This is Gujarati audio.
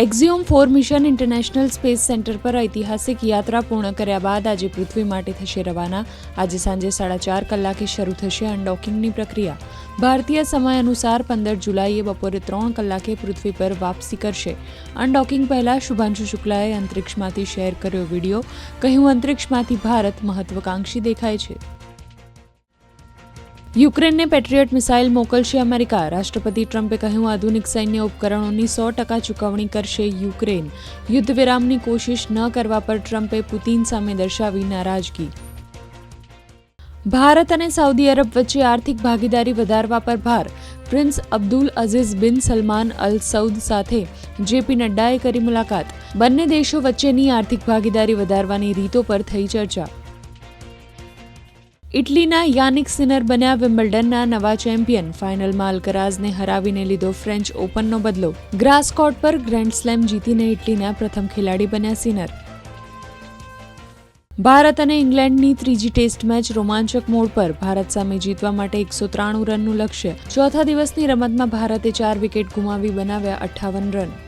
Axiom four mission international space centre પર ઐતિહાસિક યાત્રા પૂર્ણ કર્યા બાદ આજે પૃથ્વી માટે થશે રવાના. આજે સાંજે સાડા ચાર કલાકે શરૂ થશે અનડોકિંગની પ્રક્રિયા. ભારતીય સમય અનુસાર પંદર જુલાઈએ બપોરે ત્રણ કલાકે પૃથ્વી પર વાપસી કરશે. અનડોકિંગ પહેલાં શુભાંશુ શુક્લાએ અંતરિક્ષમાંથી શેર કર્યો વીડિયો. કહ્યું, અંતરિક્ષમાંથી ભારત મહત્વાકાંક્ષી દેખાય છે. યુક્રેનને પેટ્રિયટ મિસાઇલ મોકલશે અમેરિકા. રાષ્ટ્રપતિ ટ્રમ્પે કહ્યું, આધુનિક સૈન્ય ઉપકરણોની સો ટકા ચૂકવણી કરશે યુક્રેન. યુદ્ધ વિરામની કોશિશ ન કરવા પર ટ્રમ્પે પુતિન સામે દર્શાવી નારાજગી. ભારત અને સાઉદી અરબ વચ્ચે આર્થિક ભાગીદારી વધારવા પર ભાર. પ્રિન્સ અબ્દુલ અઝીઝ બિન સલમાન અલ સૌદ સાથે જેપી નડ્ડાએ કરી મુલાકાત. બંને દેશો વચ્ચેની આર્થિક ભાગીદારી વધારવાની રીતો પર થઈ ચર્ચા. ઇટલીના યાનિક સિનર બન્યા વિમ્બલ્ડનના નવા ચેમ્પિયન. ફાઇનલમાં અલકરાઝને હરાવીને લીધો ફ્રેન્ચ ઓપનનો બદલો. ગ્રાસ કોર્ટ પર ગ્રેન્ડ સ્લેમ જીતીને ઇટલીના પ્રથમ ખેલાડી બન્યા સિનર. ભારત અને ઇંગ્લેન્ડની ત્રીજી ટેસ્ટ મેચ રોમાંચક મોડ પર. ભારત સામે જીતવા માટે એકસો ત્રાણું રનનું લક્ષ્ય. ચોથા દિવસની રમતમાં ભારતે ચાર વિકેટ ગુમાવી બનાવ્યા અઠ્ઠાવન રન.